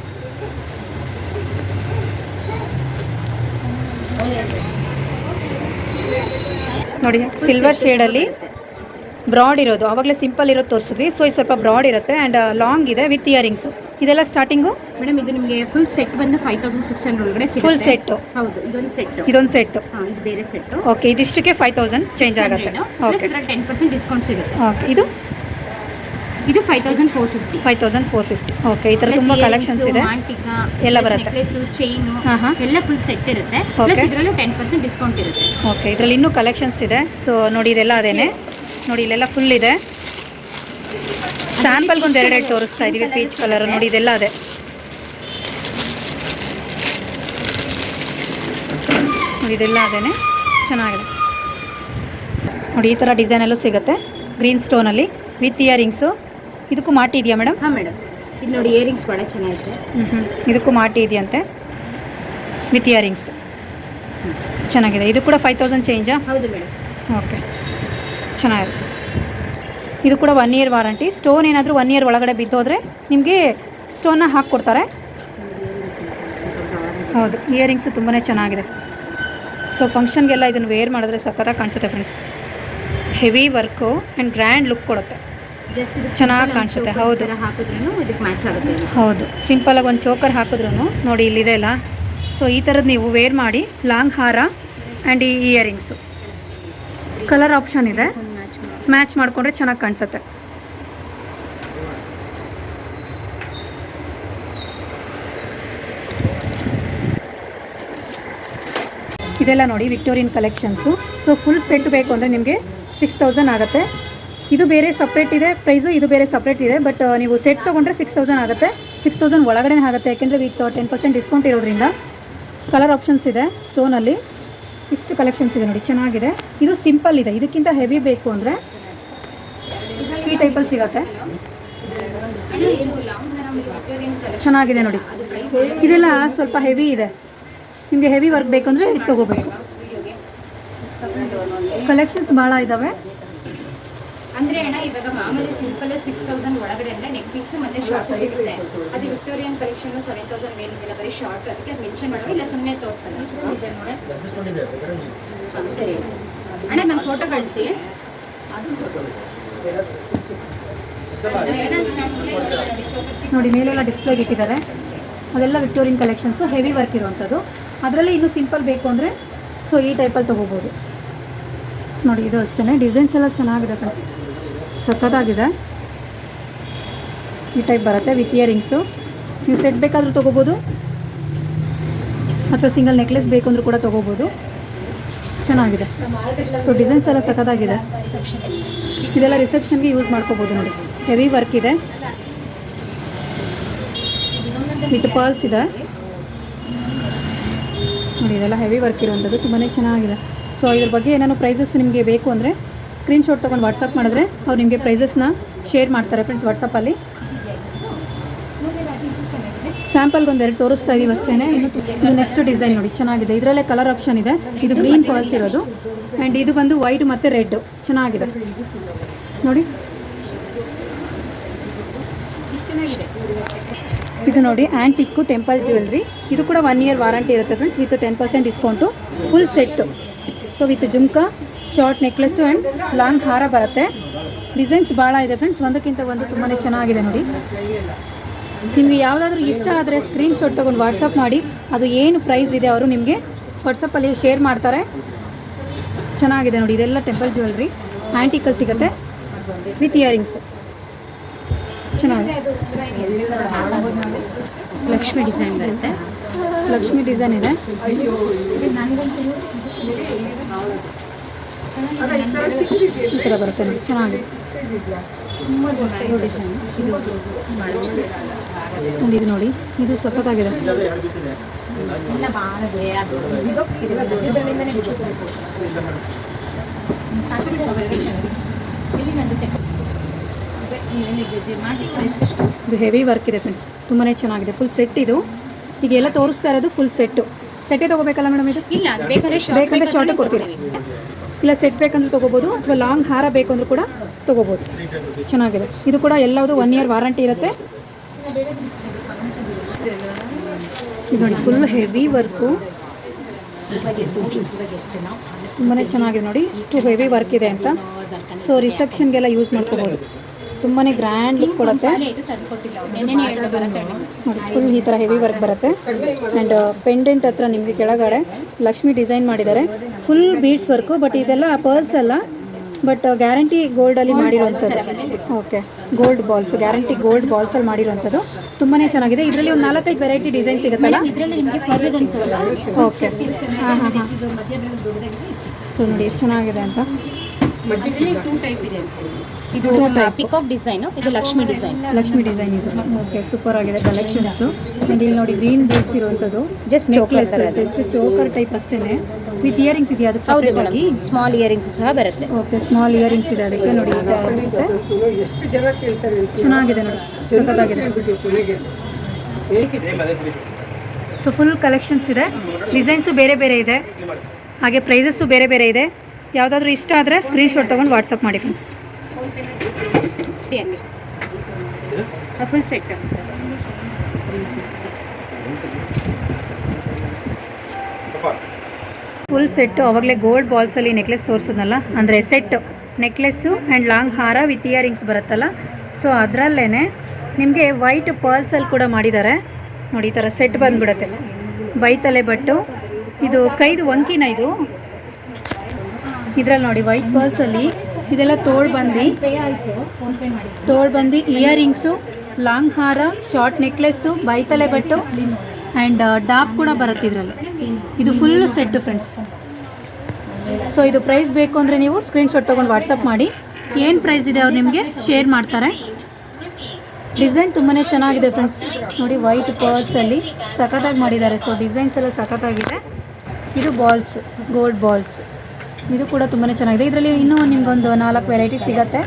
ನೋಡಿ ಸಿಲ್ವರ್ ಶೇಡಲ್ಲಿ ಬ್ರಾಡ್ ಇರೋದು. ಆವಾಗಲೇ ಸಿಂಪಲ್ ಇರೋದು ತೋರಿಸಿದ್ವಿ. ಸೊ ಇದು ಸ್ವಲ್ಪ ಬ್ರಾಡ್ ಇರುತ್ತೆ ಆ್ಯಂಡ್ ಲಾಂಗ್ ಇದೆ ವಿತ್ ಇಯರಿಂಗ್ಸು ಇದೆಲ್ಲ ಸ್ಟಾರ್ಟಿಂಗು ಮೇಡಮ್ ಇದು ನಿಮಗೆ ಫುಲ್ ಸೆಟ್ ಬಂದು ಫೈವ್ ತೌಸಂಡ್ ಸಿಕ್ಸ್ ಹಂಡ್ರೆಡ್ ಒಳಗಡೆ ಫುಲ್ ಸೆಟ್ ಹೌದು ಇದೊಂದು ಸೆಟ್ ಇದೊಂದು ಸೆಟ್ ಇದು ಬೇರೆ ಸೆಟ್ ಓಕೆ ಇದಿಷ್ಟಕ್ಕೆ ಫೈವ್ ತೌಸಂಡ್ ಚೇಂಜ್ ಆಗುತ್ತೆ. ಓಕೆ ಟೆನ್ ಪರ್ಸೆಂಟ್ ಡಿಸ್ಕೌಂಟ್ ಸಿಗುತ್ತೆ. ಓಕೆ ಇದು? ಇದು five thousand four fifty five thousand four fifty okay ಈ ಥರ ತುಂಬ ಕಲೆಕ್ಷನ್ಸ್ ಇದೆ. ಎಲ್ಲ ಬರುತ್ತೆ. Necklace chain. ಎಲ್ಲ ಫುಲ್ ಸೆಟ್ ಇರುತ್ತೆ. ಪ್ಲಸ್ ಇದರಲ್ಲೂ ಟೆನ್ ಪರ್ಸೆಂಟ್ ಡಿಸ್ಕೌಂಟ್ ಇರುತ್ತೆ. ಓಕೆ ಇದರಲ್ಲಿ ಇನ್ನೂ ಕಲೆಕ್ಷನ್ಸ್ ಇದೆ. ಸೊ ನೋಡಿ ಇದೆಲ್ಲ ಅದೇನೆ. ನೋಡಿ ಇಲ್ಲೆಲ್ಲ ಫುಲ್ ಇದೆ. ಸ್ಯಾಂಪಲ್ಗೆ ಒಂದು ಎರಡೆರಡು ತೋರಿಸ್ತಾ ಇದೀವಿ ಪೀಚ್ ಕಲರ್ ನೋಡಿ ಇದೆಲ್ಲ ಅದೇ. ನೋಡಿ ಇದೆಲ್ಲ ಅದೇನೆ. ಚೆನ್ನಾಗಿದೆ. ನೋಡಿ ಈ ಥರ ಡಿಸೈನಲ್ಲೂ ಸಿಗುತ್ತೆ. ಗ್ರೀನ್ ಸ್ಟೋನಲ್ಲಿ ವಿತ್ ಇಯರಿಂಗ್ಸು ಇದಕ್ಕೂ ಮಾಟಿ ಇದೆಯಾ ಮೇಡಮ್ ಹಾಂ ಮೇಡಮ್ ಇದು ನೋಡಿ ಇಯರಿಂಗ್ಸ್ ಭಾಳ ಚೆನ್ನಾಗಿದೆ. ಹ್ಞೂ ಹ್ಞೂ ಇದಕ್ಕೂ ಮಾಟಿ ಇದೆಯಂತೆ. ವಿತ್ ಇಯರಿಂಗ್ಸ್ ಚೆನ್ನಾಗಿದೆ. ಇದು ಕೂಡ ಫೈವ್ ತೌಸಂಡ್ ಚೇಂಜಾ ಹೌದು ಮೇಡಮ್ ಓಕೆ ಚೆನ್ನಾಗಿದೆ ಇದು ಕೂಡ ಒನ್ ಇಯರ್ ವಾರಂಟಿ ಸ್ಟೋನ್ ಏನಾದರೂ ಒನ್ ಇಯರ್ ಒಳಗಡೆ ಬಿದ್ದೋದ್ರೆ ನಿಮಗೆ ಸ್ಟೋನ್ನ ಹಾಕ್ಕೊಡ್ತಾರೆ. ಹೌದು ಇಯರಿಂಗ್ಸು ತುಂಬಾ ಚೆನ್ನಾಗಿದೆ. ಸೊ ಫಂಕ್ಷನ್ಗೆಲ್ಲ ಇದನ್ನು ವೇರ್ ಮಾಡಿದ್ರೆ ಸಖತ್ತಾಗಿ ಕಾಣಿಸುತ್ತೆ friends heavy work and grand look ಕೊಡುತ್ತೆ. ಜಸ್ಟ್ ಇದು ಕಾಣಿಸುತ್ತೆ ಹೌದು. ಹಾಕಿದ್ರೂ ಇದಕ್ಕೆ ಮ್ಯಾಚ್ ಆಗುತ್ತೆ. ಹೌದು ಸಿಂಪಲಾಗಿ ಒಂದು ಚೋಕರ್ ಹಾಕಿದ್ರು ನೋಡಿ ಇಲ್ಲಿದೆ ಅಲ್ಲ. ಸೊ ಈ ಥರದ್ದು ನೀವು ವೇರ್ ಮಾಡಿ ಲಾಂಗ್ ಹಾರ ಆ್ಯಂಡ್ ಈ ಇಯರಿಂಗ್ಸು ಕಲರ್ ಆಪ್ಷನ್ ಇದೆ. ಮ್ಯಾಚ್ ಮಾಡಿ ಮ್ಯಾಚ್ ಮಾಡಿಕೊಂಡ್ರೆ ಚೆನ್ನಾಗಿ ಕಾಣಿಸುತ್ತೆ. ಇದೆಲ್ಲ ನೋಡಿ Victorian collections so full set ಬೇಕು ಅಂದರೆ ನಿಮಗೆ ಸಿಕ್ಸ್ ತೌಸಂಡ್ ಆಗುತ್ತೆ. ಇದು ಬೇರೆ ಸಪ್ರೇಟ್ ಇದೆ. ಪ್ರೈಸು ಇದು ಬೇರೆ ಸಪ್ರೇಟ್ ಇದೆ. ಬಟ್ ನೀವು ಸೆಟ್ ತೊಗೊಂಡ್ರೆ ಸಿಕ್ಸ್ ತೌಸಂಡ್ ಆಗುತ್ತೆ. ಸಿಕ್ಸ್ ತೌಸಂಡ್ ಒಳಗಡೆ ಆಗುತ್ತೆ. ಯಾಕೆಂದರೆ ವಿತ್ ಟೆನ್ ಪರ್ಸೆಂಟ್ ಡಿಸ್ಕೌಂಟ್ ಇರೋದ್ರಿಂದ ಕಲರ್ ಆಪ್ಷನ್ಸ್ ಇದೆ. ಸ್ಟೋನಲ್ಲಿ ಇಷ್ಟು ಕಲೆಕ್ಷನ್ಸ್ ಇದೆ ನೋಡಿ, ಚೆನ್ನಾಗಿದೆ. ಇದು ಸಿಂಪಲ್ ಇದೆ. ಇದಕ್ಕಿಂತ ಹೆವಿ ಬೇಕು ಅಂದರೆ ಈ ಟೈಪಲ್ಲಿ ಸಿಗುತ್ತೆ. ಚೆನ್ನಾಗಿದೆ ನೋಡಿ. ಇದೆಲ್ಲ ಸ್ವಲ್ಪ ಹೆವಿ ಇದೆ. ನಿಮಗೆ ಹೆವಿ ವರ್ಕ್ ಬೇಕು ಅಂದರೆ ಇದು ತೊಗೋಬೇಕು. ಕಲೆಕ್ಷನ್ಸ್ ಭಾಳ ಇದ್ದಾವೆ ಅಂದ್ರೆ ಅಣ್ಣ ಇವಾಗ ಮಾಮೂಲಿ ಸಿಂಪಲ್ ಸಿಕ್ಸ್ ತೌಸಂಡ್ ಒಳಗಡೆ ಅಂದ್ರೆ ನೆಕ್ ಪೀಸ್ ಮತ್ತೆ ಶಾರ್ಟ್ ಸಿಗುತ್ತೆ. ಅದು ವಿಕ್ಟೋರಿಯನ್ ಕಲೆಕ್ಷನ್ ಸೆವೆನ್ ತೌಸಂಡ್ ಮೇಲಿಲ್ಲ ಬರೀ ಶಾರ್ಟ್ ಅದಕ್ಕೆ ಅದು ಮೆನ್ಷನ್ ಮಾಡೋದು ಇಲ್ಲ ಸುಮ್ಮನೆ ತೋರಿಸಲ್ಲ ಸರಿ. ಅಣ್ಣ ನಂಗೆ ಫೋಟೋ ಕಳಿಸಿ. ಸರಿ ಅಣ್ಣ ನಾನು ಚಿಕ್ಕ ನೋಡಿ ಮೇಲೆಲ್ಲ ಡಿಸ್ಪ್ಲೇ ಇಟ್ಟಿದ್ದಾರೆ. ಅದೆಲ್ಲ ವಿಕ್ಟೋರಿಯನ್ ಕಲೆಕ್ಷನ್ಸು ಹೆವಿ ವರ್ಕ್ ಇರುವಂಥದ್ದು. ಅದರಲ್ಲಿ ಇನ್ನೂ ಸಿಂಪಲ್ ಬೇಕು ಅಂದರೆ ಸೊ ಈ ಟೈಪಲ್ಲಿ ತೊಗೋಬೋದು. ನೋಡಿ ಇದು ಅಷ್ಟೇ ಡಿಸೈನ್ಸ್ ಎಲ್ಲ ಚೆನ್ನಾಗಿದೆ ಫ್ರೆಂಡ್ಸ್ ಸಖತ್ತಾಗಿದೆ ಈ ಟೈಪ್ ಬರುತ್ತೆ ವಿತ್ ಇಯರಿಂಗ್ಸು ನೀವು ಸೆಟ್ ಬೇಕಾದರೂ ತೊಗೋಬೋದು. ಅಥವಾ ಸಿಂಗಲ್ ನೆಕ್ಲೆಸ್ ಬೇಕು ಅಂದರೂ ಕೂಡ ತೊಗೋಬೋದು. ಚೆನ್ನಾಗಿದೆ. ಸೊ ಡಿಸೈನ್ಸ್ ಎಲ್ಲ ಸಖತ್ತಾಗಿದೆ. ಇದೆಲ್ಲ ರಿಸೆಪ್ಷನ್ಗೆ ಯೂಸ್ ಮಾಡ್ಕೋಬೋದು ನೋಡಿ. ಹೆವಿ ವರ್ಕ್ ಇದೆ. ವಿತ್ ಪರ್ಲ್ಸ್ ಇದೆ. ನೋಡಿ, ಇದೆಲ್ಲ ಹೆವಿ ವರ್ಕ್ ಇರುವಂಥದ್ದು. ತುಂಬಾ ಚೆನ್ನಾಗಿದೆ. ಸೊ ಇದ್ರ ಬಗ್ಗೆ ಏನಾದ್ರು ಪ್ರೈಸಸ್ ನಿಮಗೆ ಬೇಕು ಅಂದರೆ ಸ್ಕ್ರೀನ್ಶಾಟ್ ತೊಗೊಂಡು ವಾಟ್ಸಪ್ ಮಾಡಿದ್ರೆ ಅವ್ರು ನಿಮಗೆ ಪ್ರೈಸಸ್ನ ಶೇರ್ ಮಾಡ್ತಾರೆ ಫ್ರೆಂಡ್ಸ್ ವಾಟ್ಸಪ್ಪಲ್ಲಿ. ಸ್ಯಾಂಪಲ್ಗೆ ಎರಡು ತೋರಿಸ್ತಾ ಇದೀವಿ ಅಷ್ಟೇ ಇನ್ನು ನೆಕ್ಸ್ಟ್ ಡಿಸೈನ್ ನೋಡಿ, ಚೆನ್ನಾಗಿದೆ. ಇದರಲ್ಲೇ ಕಲರ್ ಆಪ್ಷನ್ ಇದೆ. ಇದು ಗ್ರೀನ್ ಪರ್ಲ್ಸ್ ಇರೋದು. ಆ್ಯಂಡ್ ಇದು ಬಂದು ವೈಟ್ ಮತ್ತು ರೆಡ್ ಚೆನ್ನಾಗಿದೆ. ನೋಡಿ. ಇದು ನೋಡಿ ಆ್ಯಂಟಿಕ್ಕು ಟೆಂಪಲ್ ಜ್ಯುವೆಲ್ರಿ ಇದು ಕೂಡ ಒನ್ ಇಯರ್ ವಾರಂಟಿ ಇರುತ್ತೆ friends with ten percent discount full set so with jhumka short necklace and long ಹಾರ ಬರುತ್ತೆ. ಡಿಸೈನ್ಸ್ ಭಾಳ ಇದೆ ಫ್ರೆಂಡ್ಸ್. ಒಂದಕ್ಕಿಂತ ಒಂದು ತುಂಬಾ ಚೆನ್ನಾಗಿದೆ ನೋಡಿ. ನಿಮಗೆ ಯಾವುದಾದ್ರೂ ಇಷ್ಟ ಆದರೆ ಸ್ಕ್ರೀನ್ಶಾಟ್ ತೊಗೊಂಡು ವಾಟ್ಸಪ್ ಮಾಡಿ. ಅದು ಏನು ಪ್ರೈಸ್ ಇದೆ ಅವರು ನಿಮಗೆ ವಾಟ್ಸಪ್ಪಲ್ಲಿ ಶೇರ್ ಮಾಡ್ತಾರೆ. ಚೆನ್ನಾಗಿದೆ ನೋಡಿ. ಇದೆಲ್ಲ ಟೆಂಪಲ್ ಜ್ಯುವೆಲ್ರಿ ಆ್ಯಂಟಿಕಲ್ ಸಿಗುತ್ತೆ. ವಿತ್ ಇಯರಿಂಗ್ಸ್ ಚೆನ್ನಾಗಿದೆ. ಲಕ್ಷ್ಮಿ ಡಿಸೈನ್ ಬರುತ್ತೆ. ಲಕ್ಷ್ಮಿ ಡಿಸೈನ್ ಇದೆ. ಈ ಥರ ಬರುತ್ತೆ ನೋಡಿ ಚೆನ್ನಾಗಿದೆ. ಡಿಸೈನ್ ನೋಡಿ ಇದು ನೋಡಿ. ಇದು ಸಖತ್ತಾಗಿದೆ. ಇದು ಹೆವಿ ವರ್ಕ್ ಇದೆ ಫ್ರೆಂಡ್ಸ್ ತುಂಬಾ ಚೆನ್ನಾಗಿದೆ. ಫುಲ್ ಸೆಟ್ ಇದು. ಈಗ ಎಲ್ಲ ತೋರಿಸ್ತಾ ಇರೋದು ಫುಲ್ ಸೆಟ್ಟು ಸೆಟ್ಟೇ ತಗೋಬೇಕಲ್ಲ ಮೇಡಮ್ ಇದು? ಇಲ್ಲ ಬೇಕಾದ್ರೆ ಶಾರ್ಟ್ ಬೇಕಂದ್ರೆ ಶಾರ್ಟೇ ಕೊಡ್ತೀವಿ ಇಲ್ಲ ಸೆಟ್ ಬೇಕಂದ್ರೆ ತೊಗೋಬೋದು ಅಥವಾ ಲಾಂಗ್ ಹಾರ ಬೇಕು ಅಂದ್ರೂ ಕೂಡ ತೊಗೋಬೋದು. ಚೆನ್ನಾಗಿದೆ. ಇದು ಕೂಡ ಎಲ್ಲವುದು ಒನ್ ಇಯರ್ ವಾರಂಟಿ ಇರುತ್ತೆ. ಇದು ನೋಡಿ ಫುಲ್ ಹೆವಿ ವರ್ಕು ತುಂಬಾ ಚೆನ್ನಾಗಿದೆ ನೋಡಿ ಇಷ್ಟು ಹೆವಿ ವರ್ಕ್ ಇದೆ ಅಂತ. ಸೊ ರಿಸೆಪ್ಷನ್ಗೆಲ್ಲ ಯೂಸ್ ಮಾಡ್ಕೋಬೋದು. ತುಂಬಾ ಗ್ರ್ಯಾಂಡ್ ಲುಕ್ ಕೊಡುತ್ತೆ. ನೋಡಿ ಫುಲ್ ಈ ಥರ ಹೆವಿ ವರ್ಕ್ ಬರುತ್ತೆ. ಆ್ಯಂಡ್ ಪೆಂಡೆಂಟ್ ಹತ್ರ ನಿಮಗೆ ಕೆಳಗಡೆ ಲಕ್ಷ್ಮಿ ಡಿಸೈನ್ ಮಾಡಿದ್ದಾರೆ. ಫುಲ್ ಬೀಡ್ಸ್ ವರ್ಕು ಬಟ್ ಇದೆಲ್ಲ ಪರ್ಲ್ಸ್ ಅಲ್ಲ. ಬಟ್ ಗ್ಯಾರಂಟಿ ಗೋಲ್ಡಲ್ಲಿ ಮಾಡಿರುವಂಥದ್ದು. Okay gold balls guarantee gold ಬಾಲ್ಸಲ್ಲಿ ಮಾಡಿರುವಂಥದ್ದು. ತುಂಬಾ ಚೆನ್ನಾಗಿದೆ. ಇದರಲ್ಲಿ ಒಂದು ನಾಲ್ಕೈದು ವೆರೈಟಿ ಡಿಸೈನ್ ಸಿಗುತ್ತಲ್ಲ? ಓಕೆ ಹಾಂ ಹಾಂ ಹಾಂ. ಸೊ ನೋಡಿ ಎಷ್ಟು ಚೆನ್ನಾಗಿದೆ ಅಂತ. ಇದೆ ಪಿಕಾಕ್ ಡಿಸೈನು ಇದು ಲಕ್ಷ್ಮಿ ಡಿಸೈನ್ ಲಕ್ಷ್ಮಿ ಡಿಸೈನ್ ಇದು. ಓಕೆ ಸೂಪರ್ ಆಗಿದೆ ಕಲೆಕ್ಷನ್ಸು ಅಂಡ್ ಇಲ್ಲಿ ನೋಡಿ ಗ್ರೀನ್ ಬೀಡ್ಸ್ ಇರುವಂಥದ್ದು ಜಸ್ಟ್ ಥರ ಜಸ್ಟ್ ಚೋಕರ್ ಟೈಪ್ ಅಷ್ಟೇ ವಿತ್ ಇಯರಿಂಗ್ಸ್ ಇದೆಯಾ ಅದಕ್ಕೆ ಹೌದು ಮೇಡಮ್ ಸ್ಮಾಲ್ ಇಯರಿಂಗ್ಸ್ ಸಹ ಬರುತ್ತೆ. ಓಕೆ ಸ್ಮಾಲ್ ಇಯರಿಂಗ್ಸ್ ಇದೆ ಅದಕ್ಕೆ ನೋಡಿ ಚೆನ್ನಾಗಿದೆ ನೋಡಿ. ಸಖತ್ತಾಗಿದೆ. ಸೊ ಫುಲ್ ಕಲೆಕ್ಷನ್ಸ್ ಇದೆ. ಡಿಸೈನ್ಸು ಬೇರೆ ಬೇರೆ ಇದೆ. ಹಾಗೆ ಪ್ರೈಸಸ್ಸು ಬೇರೆ ಬೇರೆ ಇದೆ. ಯಾವುದಾದ್ರೂ ಇಷ್ಟ ಆದರೆ ಸ್ಕ್ರೀನ್ಶಾಟ್ ತೊಗೊಂಡು ವಾಟ್ಸಪ್ ಮಾಡಿ friends full set full set ಅವಾಗಲೇ ಗೋಲ್ಡ್ ಬಾಲ್ಸಲ್ಲಿ ನೆಕ್ಲೆಸ್ ತೋರಿಸೋದಲ್ಲ? ಅಂದರೆ ಸೆಟ್ ನೆಕ್ಲೆಸ್ಸು ಆ್ಯಂಡ್ ಲಾಂಗ್ ಹಾರ ವಿತ್ ಇಯರಿಂಗ್ಸ್ ಬರುತ್ತಲ್ಲ? ಸೊ ಅದರಲ್ಲೇ ನಿಮಗೆ ವೈಟ್ ಪರ್ಲ್ಸಲ್ಲಿ ಕೂಡ ಮಾಡಿದ್ದಾರೆ ನೋಡಿ ಈ ಥರ ಸೆಟ್ ಬಂದುಬಿಡುತ್ತೆ. ಬೈತಲೆ ಬಟ್ಟು. ಇದು ಕೈದು ಒಂಕಿನ ಇದು. ಇದರಲ್ಲಿ ನೋಡಿ ವೈಟ್ ಪರ್ಲ್ಸಲ್ಲಿ ಇದೆಲ್ಲ ತೋಳ್ಬಂದಿ ತೋಳ್ಬಂದಿ ಇಯರಿಂಗ್ಸು ಲಾಂಗ್ ಹಾರ ಶಾರ್ಟ್ ನೆಕ್ಲೆಸ್ಸು, ಬೈತಲೆ ಬಟ್ಟು ಆ್ಯಂಡ್ ಡಾಪ್ ಕೂಡ ಬರುತ್ತೆ ಇದರಲ್ಲಿ. ಇದು ಫುಲ್ಲು ಸೆಟ್ಟು ಫ್ರೆಂಡ್ಸ್. ಸೊ, ಇದು ಪ್ರೈಸ್ ಬೇಕು ಅಂದರೆ ನೀವು ಸ್ಕ್ರೀನ್ಶಾಟ್ ತೊಗೊಂಡು ವಾಟ್ಸಪ್ ಮಾಡಿ. ಏನು ಪ್ರೈಸ್ ಇದೆ ಅವ್ರು ನಿಮಗೆ? ಶೇರ್ ಮಾಡ್ತಾರೆ. ಡಿಸೈನ್ ತುಂಬಾ ಚೆನ್ನಾಗಿದೆ ಫ್ರೆಂಡ್ಸ್. ನೋಡಿ, ವೈಟ್ ಪರ್ಸಲ್ಲಿ ಸಖತ್ತಾಗಿ ಮಾಡಿದ್ದಾರೆ. ಸೊ, ಡಿಸೈನ್ಸ್ ಎಲ್ಲ ಸಖತ್ತಾಗಿದೆ. ಇದು ಬಾಲ್ಸ್, ಗೋಲ್ಡ್ ಬಾಲ್ಸ್. ಇದು ಕೂಡ ತುಂಬಾ ಚೆನ್ನಾಗಿದೆ. ಇದರಲ್ಲಿ ಇನ್ನೂ ನಿಮ್ಗೊಂದು ನಾಲ್ಕು ವೆರೈಟಿ ಸಿಗುತ್ತೆ.